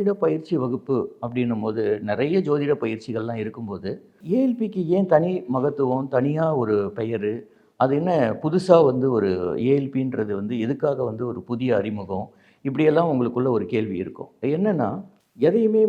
ஜோதிட பயிற்சி வகுப்பு அப்படின்னும் போது நிறைய ஜோதிட பயிற்சிகள்லாம் இருக்கும்போது ஏஎல்பிக்கு ஏன் தனி மகத்துவம் தனியாக ஒரு பெயர் அது என்ன புதுசாக வந்து ஒரு ஏஎல்பின்றது வந்து எதுக்காக வந்து ஒரு புதிய அறிமுகம் இப்படியெல்லாம் உங்களுக்குள்ள ஒரு கேள்வி இருக்கும். என்னென்னா எதையுமே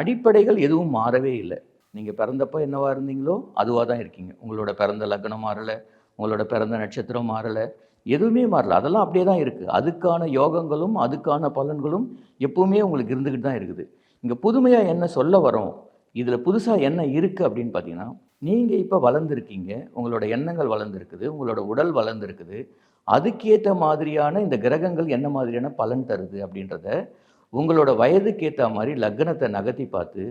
அடிப்படைகள் எதுவும் மாறவே இல்லை. நீங்கள் பிறந்தப்போ என்னவாக இருந்தீங்களோ அதுவாக தான் இருக்கீங்க. உங்களோட பிறந்த லக்னம் மாறலை உங்களோட பிறந்த நட்சத்திரம் மாறலை எதுவுமே மாறல. அதெல்லாம் அப்படியே தான் இருக்குது அதுக்கான யோகங்களும் அதுக்கான பலன்களும் எப்பவுமே உங்களுக்கு இருந்துக்கிட்டு தான் இருக்குது. இங்கே புதுமையாக என்ன சொல்ல வரோம்? இதில் புதுசாக என்ன இருக்குது அப்படின்னு பார்த்தீங்கன்னா நீங்கள் இப்போ வளர்ந்துருக்கீங்க. உங்களோட எண்ணங்கள் வளர்ந்துருக்குது. உங்களோட உடல் வளர்ந்துருக்குது. அதுக்கேற்ற மாதிரியான இந்த கிரகங்கள் என்ன மாதிரியான பலன் தருது அப்படின்றத உங்களோட வயதுக்கேற்ற மாதிரி லக்னத்தை நகர்த்தி பார்த்து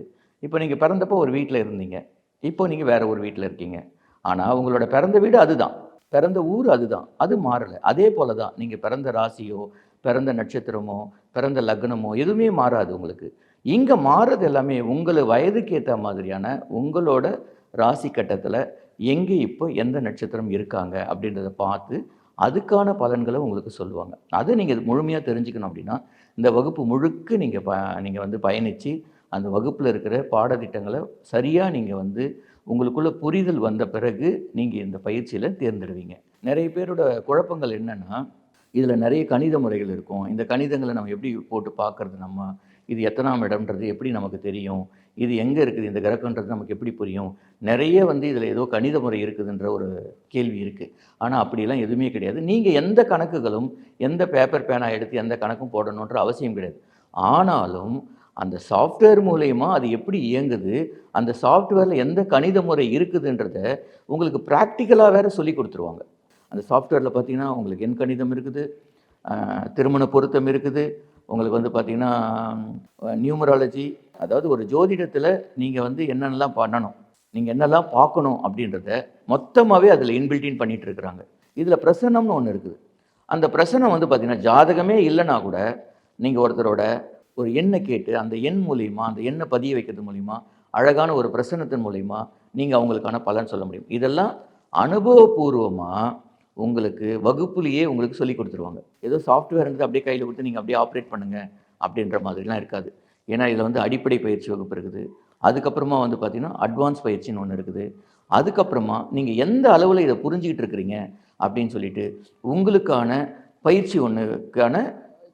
இப்போ நீங்கள் பிறந்தப்போ ஒரு வீட்டில் இருந்தீங்க. இப்போ நீங்கள் வேறு ஒரு வீட்டில் இருக்கீங்க. ஆனால் உங்களோட பிறந்த வீடு அதுதான். பிறந்த ஊர் அதுதான். அது மாறலை. அதே போல தான் நீங்கள் பிறந்த ராசியோ பிறந்த நட்சத்திரமோ பிறந்த லக்னமோ எதுவுமே மாறாது உங்களுக்கு. இங்கே மாறுறது எல்லாமே உங்களை வயதுக்கு ஏற்ற மாதிரியான உங்களோட ராசி கட்டத்தில் எங்கே இப்போ எந்த நட்சத்திரம் இருக்காங்க அப்படின்றத பார்த்து அதுக்கான பலன்களை உங்களுக்கு சொல்லுவாங்க. அதை நீங்கள் முழுமையாக தெரிஞ்சுக்கணும் அப்படின்னா இந்த வகுப்பு முழுக்க நீங்கள் ப நீங்கள் வந்து பயணித்து அந்த வகுப்பில் இருக்கிற பாடத்திட்டங்களை சரியாக நீங்கள் வந்து உங்களுக்குள்ள புரிதல் வந்த பிறகு நீங்கள் இந்த பயிற்சியில் தேர்ந்தெடுவீங்க. நிறைய பேரோட குழப்பங்கள் என்னென்னா இதில் நிறைய கணித முறைகள் இருக்கும். இந்த கணிதங்களை நம்ம எப்படி போட்டு பார்க்குறது நம்ம? இது எத்தனாம் இடம்ன்றது எப்படி நமக்கு தெரியும்? இது எங்கே இருக்குது? இந்த கிரகன்றது நமக்கு எப்படி புரியும்? நிறைய வந்து இதில் ஏதோ கணித முறை இருக்குதுன்ற ஒரு கேள்வி இருக்குது ஆனால் அப்படிலாம் எதுவுமே கிடையாது. நீங்கள் எந்த கணக்குகளும் எந்த பேப்பர் பேனா எடுத்து எந்த கணக்கும் போடணுன்ற அவசியம் கிடையாது. ஆனாலும் அந்த சாஃப்ட்வேர் மூலயமா அது எப்படி இயங்குது அந்த சாஃப்ட்வேரில் எந்த கணித முறை இருக்குதுன்றத உங்களுக்கு ப்ராக்டிக்கலாக வேற சொல்லி கொடுத்துருவாங்க. அந்த சாஃப்ட்வேரில் பார்த்தீங்கன்னா உங்களுக்கு எண் கணிதம் இருக்குது திருமண பொருத்தம் இருக்குது உங்களுக்கு வந்து பார்த்தீங்கன்னா நியூமராலஜி அதாவது ஒரு ஜோதிடத்தில் நீங்கள் வந்து என்னென்னலாம் பண்ணணும் நீங்கள் என்னெல்லாம் பார்க்கணும் அப்படின்றத மொத்தமாகவே அதில் இன்பில்டின் பண்ணிட்டு இருக்கிறாங்க. இதில் பிரசன்னம்னு ஒன்று இருக்குது. அந்த பிரசனம் வந்து பார்த்தீங்கன்னா ஜாதகமே இல்லைன்னா கூட நீங்கள் ஒருத்தரோட ஒரு எண்ணை கேட்டு அந்த எண் மூலிமா அந்த எண்ணை பதிய வைக்கிறது மூலிமா அழகான ஒரு பிரசன்னத்தின் மூலிமா நீங்கள் அவங்களுக்கான பலன் சொல்ல முடியும். இதெல்லாம் அனுபவபூர்வமாக உங்களுக்கு வகுப்புலேயே உங்களுக்கு சொல்லி கொடுத்துருவாங்க. ஏதோ சாஃப்ட்வேர் இருந்து அப்படியே கையில் கொடுத்து நீங்கள் அப்படியே ஆப்ரேட் பண்ணுங்க அப்படின்ற மாதிரிலாம் இருக்காது. ஏன்னா இதில் வந்து அடிப்படை பயிற்சி வகுப்பு இருக்குது. அதுக்கப்புறமா வந்து பார்த்திங்கன்னா அட்வான்ஸ் பயிற்சின்னு ஒன்று இருக்குது. அதுக்கப்புறமா நீங்கள் எந்த அளவில் இதை புரிஞ்சிக்கிட்டு இருக்கிறீங்க அப்படின்னு சொல்லிட்டு உங்களுக்கான பயிற்சி ஒன்றுக்கான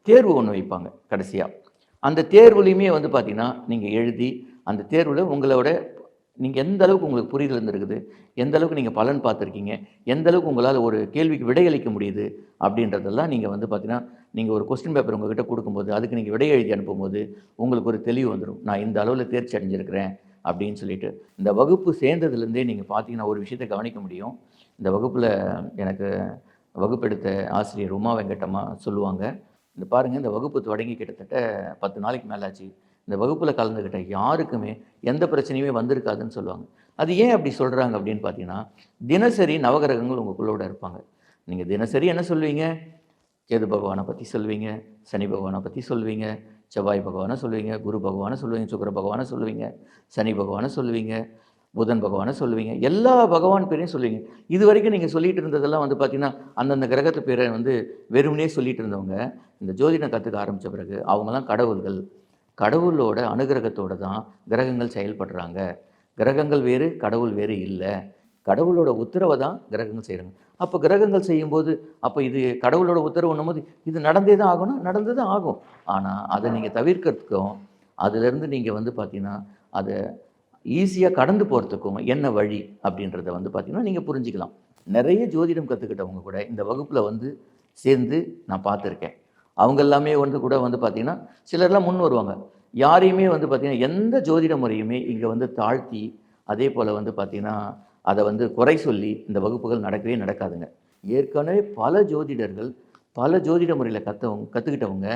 தேர்வு ஒன்று வைப்பாங்க கடைசியாக அந்த தேர்வுலையுமே வந்து பார்த்தீங்கன்னா நீங்கள் எழுதி அந்த தேர்வில் உங்களோட நீங்கள் எந்த அளவுக்கு உங்களுக்கு புரிதல் இருந்திருக்குது எந்த அளவுக்கு நீங்கள் பலன் பார்த்துருக்கீங்க எந்த அளவுக்கு உங்களால் ஒரு கேள்விக்கு விடையளிக்க முடியுது அப்படின்றதெல்லாம் நீங்கள் வந்து பார்த்தீங்கன்னா நீங்கள் ஒரு கொஸ்டின் பேப்பர் உங்ககிட்ட கொடுக்கும்போது அதுக்கு நீங்கள் விடை எழுதி அனுப்பும்போது உங்களுக்கு ஒரு தெளிவு வந்துடும் நான் இந்த அளவில் தேர்ச்சி அடைஞ்சிருக்கிறேன் அப்படின்னு சொல்லிட்டு. இந்த வகுப்பு சேர்ந்ததுலேருந்தே நீங்கள் பார்த்தீங்கன்னா ஒரு விஷயத்தை கவனிக்க முடியும். இந்த வகுப்பில் எனக்கு வகுப்பெடுத்த ஆசிரியர் உமா வெங்கட்டம்மா சொல்லுவாங்க இந்த பாருங்கள் இந்த வகுப்பு தொடங்கி கிட்டத்தட்ட பத்து நாளைக்கு மேலாச்சு. இந்த வகுப்பில் கலந்துக்கிட்ட யாருக்குமே எந்த பிரச்சனையுமே வந்திருக்காதுன்னு சொல்லுவாங்க. அது ஏன் அப்படி சொல்கிறாங்க அப்படின்னு பார்த்தீங்கன்னா தினசரி நவகிரகங்கள் உங்களுக்குள்ளோட இருப்பாங்க. நீங்கள் தினசரி என்ன சொல்வீங்க? கேது பகவானை பற்றி சொல்வீங்க சனி பகவானை பற்றி சொல்வீங்க செவ்வாய் பகவானை சொல்லுவீங்க குரு பகவானை சொல்லுவீங்க சுக்கர பகவானை சொல்லுவீங்க சனி பகவானை சொல்லுவீங்க புதன் பகவானை சொல்லுவீங்க. எல்லா பகவான் பேரையும் சொல்லுவீங்க. இது வரைக்கும் நீங்கள் சொல்லிட்டு இருந்ததெல்லாம் வந்து பார்த்தீங்கன்னா அந்தந்த கிரகத்து பேரை வந்து வெறுமனே சொல்லிட்டு இருந்தவங்க இந்த ஜோதிடம் கற்றுக்க ஆரம்பித்த பிறகு அவங்கெல்லாம் கடவுள்கள். கடவுளோட அனுகிரகத்தோடு தான் கிரகங்கள் செயல்படுறாங்க. கிரகங்கள் வேறு கடவுள் வேறு இல்லை. கடவுளோட உத்தரவை தான் கிரகங்கள் செய்கிறாங்க அப்போ கிரகங்கள் செய்யும்போது அப்போ இது கடவுளோட உத்தரவுன்னும் போது இது நடந்தே தான் ஆகணும் நடந்து தான் ஆகும். ஆனால் அதை நீங்கள் தவிர்க்கிறதுக்கும் அதுலேருந்து நீங்கள் வந்து பார்த்தீங்கன்னா அதை ஈஸியாக கடந்து போகிறதுக்கும் என்ன வழி அப்படின்றத வந்து பார்த்திங்கன்னா நீங்கள் புரிஞ்சுக்கலாம். நிறைய ஜோதிடம் கற்றுக்கிட்டவங்க கூட இந்த வகுப்பில் வந்து சேர்ந்து நான் பார்த்துருக்கேன். அவங்க எல்லாமே வந்து கூட வந்து பார்த்திங்கன்னா சிலர்லாம் முன் வருவாங்க. யாரையுமே வந்து பார்த்திங்கன்னா எந்த ஜோதிட முறையுமே இங்கே வந்து தாழ்த்தி அதே போல் வந்து பார்த்தீங்கன்னா அதை வந்து குறை சொல்லி இந்த வகுப்புகள் நடக்கவே நடக்காதுங்க. ஏற்கனவே பல ஜோதிடர்கள் பல ஜோதிட முறையில் கற்றவங்க கற்றுக்கிட்டவங்க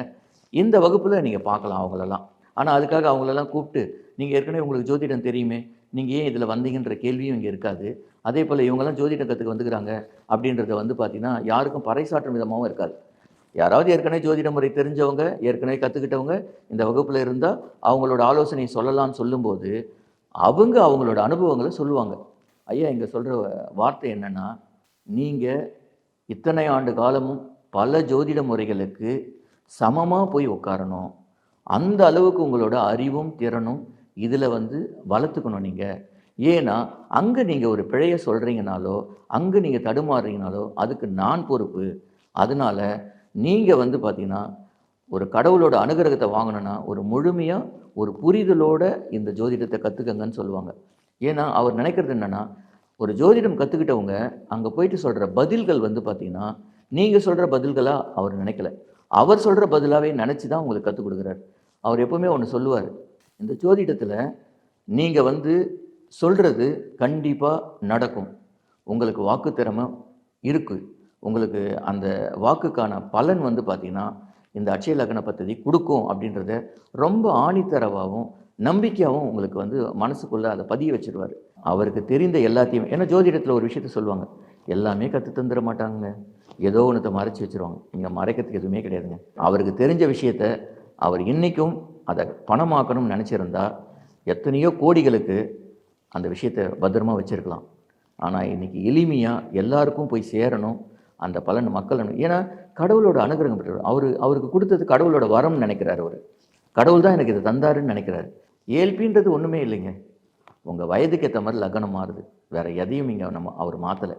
இந்த வகுப்பில் நீங்கள் பார்க்கலாம் அவங்களெல்லாம். ஆனால் அதுக்காக அவங்களெல்லாம் கூப்பிட்டு நீங்கள் ஏற்கனவே உங்களுக்கு ஜோதிடம் தெரியுமே நீங்கள் ஏன் இதில் வந்தீங்கன்ற கேள்வியும் இங்கே இருக்காது. அதே போல் இவங்கெல்லாம் ஜோதிடம் கற்றுக்க வந்துக்கிறாங்க அப்படின்றத வந்து பார்த்தீங்கன்னா யாருக்கும் பறைசாற்றும் விதமாகவும் இருக்காது. யாராவது ஏற்கனவே ஜோதிட முறை தெரிஞ்சவங்க ஏற்கனவே கற்றுக்கிட்டவங்க இந்த வகுப்பில் இருந்தால் அவங்களோட ஆலோசனை சொல்லலாம்னு சொல்லும்போது அவங்க அவங்களோட அனுபவங்களை சொல்லுவாங்க. ஐயா இங்கே சொல்கிற வார்த்தை என்னென்னா நீங்கள் இத்தனை ஆண்டு காலமும் பல ஜோதிட முறைகளுக்கு சமமாக போய் உட்காரணும். அந்த அளவுக்கு உங்களோட அறிவும் திறனும் இதில் வந்து வளர்த்துக்கணும் நீங்கள் ஏன்னா அங்கே நீங்கள் ஒரு பிழையை சொல்கிறீங்கனாலோ அங்கே நீங்கள் தடுமாறுறீங்கனாலோ அதுக்கு நான் பொறுப்பு. அதனால் நீங்கள் வந்து பார்த்தீங்கன்னா ஒரு கடவுளோட அனுகிரகத்தை வாங்கணும்னா ஒரு முழுமையாக ஒரு புரிதலோட இந்த ஜோதிடத்தை கற்றுக்கங்கன்னு சொல்லுவாங்க. ஏன்னா அவர் நினைக்கிறது என்னென்னா ஒரு ஜோதிடம் கற்றுக்கிட்டவங்க அங்கே போயிட்டு சொல்கிற பதில்கள் வந்து பார்த்திங்கன்னா நீங்கள் சொல்கிற பதில்களாக அவர் நினைக்கல. அவர் சொல்கிற பதிலாகவே நினச்சி தான் உங்களுக்கு கற்றுக் கொடுக்குறாரு. அவர் எப்பவுமே ஒன்று சொல்லுவார். இந்த ஜோதிடத்தில் நீங்கள் வந்து சொல்கிறது கண்டிப்பாக நடக்கும். உங்களுக்கு வாக்கு திறமை இருக்குது உங்களுக்கு அந்த வாக்குக்கான பலன் வந்து பார்த்திங்கன்னா இந்த அட்சய லக்ன பദ്ധதி கொடுக்கும் அப்படின்றத ரொம்ப ஆணித்தரவாகவும் நம்பிக்கையாகவும் உங்களுக்கு வந்து மனசுக்குள்ளே அதை பதிய வச்சுருவார். அவருக்கு தெரிந்த எல்லாத்தையும் ஏன்னா ஜோதிடத்தில் ஒரு விஷயத்த சொல்லுவாங்க எல்லாமே கற்று தந்துட மாட்டாங்க ஏதோ ஒன்றத்தை மறைச்சி வச்சிருவாங்க. இங்கே மறைக்கிறதுக்கு எதுவுமே கிடையாதுங்க. அவருக்கு தெரிஞ்ச விஷயத்த அவர் இன்றைக்கும் அதை பணமாக்கணும்னு நினச்சிருந்தா எத்தனையோ கோடிகளுக்கு அந்த விஷயத்தை பத்திரமா வச்சிருக்கலாம். ஆனால் இன்னைக்கு எளிமையாக எல்லாருக்கும் போய் சேரணும் அந்த பலன் மக்கள் ஏன்னா கடவுளோட அனுகிரகம் பெற்றவர். அவர் அவருக்கு கொடுத்தது கடவுளோட வரம்னு நினைக்கிறார் அவர். கடவுள் தான் எனக்கு இதை தந்தாருன்னு நினைக்கிறாரு. ஏல்பின்றது ஒன்றுமே இல்லைங்க. உங்கள் வயதுக்கு ஏற்ற மாதிரி லக்னம் மாறுது. வேற எதையும் இங்கே நம்ம அவர் மாற்றலை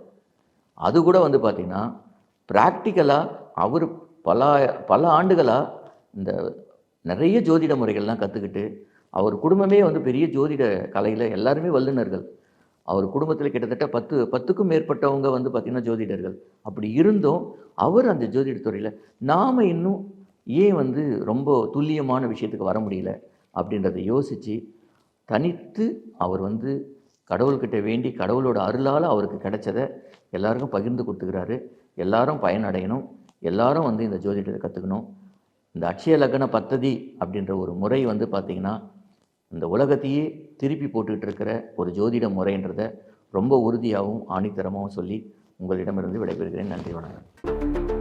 அது கூட வந்து பார்த்திங்கன்னா ப்ராக்டிக்கலாக அவர் பல பல ஆண்டுகளாக இந்த நிறைய ஜோதிட முறைகள்லாம் கற்றுக்கிட்டு அவர் குடும்பமே வந்து பெரிய ஜோதிட கலையில் எல்லாருமே வல்லுநர்கள். அவர் குடும்பத்தில் கிட்டத்தட்ட பத்து பத்துக்கும் மேற்பட்டவங்க வந்து பார்த்திங்கன்னா ஜோதிடர்கள். அப்படி இருந்தும் அவர் அந்த ஜோதிட துறையில் நாம் இன்னும் ஏன் வந்து ரொம்ப துல்லியமான விஷயத்துக்கு வர முடியல அப்படின்றத யோசித்து தனித்து அவர் வந்து கடவுள்கிட்ட வேண்டி கடவுளோட அருளால் அவருக்கு கிடைச்சதை எல்லாருக்கும் பகிர்ந்து கொடுத்துக்கிறாரு. எல்லாரும் பயனடையணும். எல்லாரும் வந்து இந்த ஜோதிடத்தை கற்றுக்கணும் இந்த அட்சய லக்ன பத்ததி அப்படின்ற ஒரு முறை வந்து பார்த்திங்கன்னா இந்த உலகத்தையே திருப்பி போட்டுக்கிட்டு இருக்கிற ஒரு ஜோதிட முறைன்றதை ரொம்ப உறுதியாகவும் ஆணித்தரமாகவும் சொல்லி உங்களிடமிருந்து விடைபெறுகிறேன். நன்றி வணக்கம்.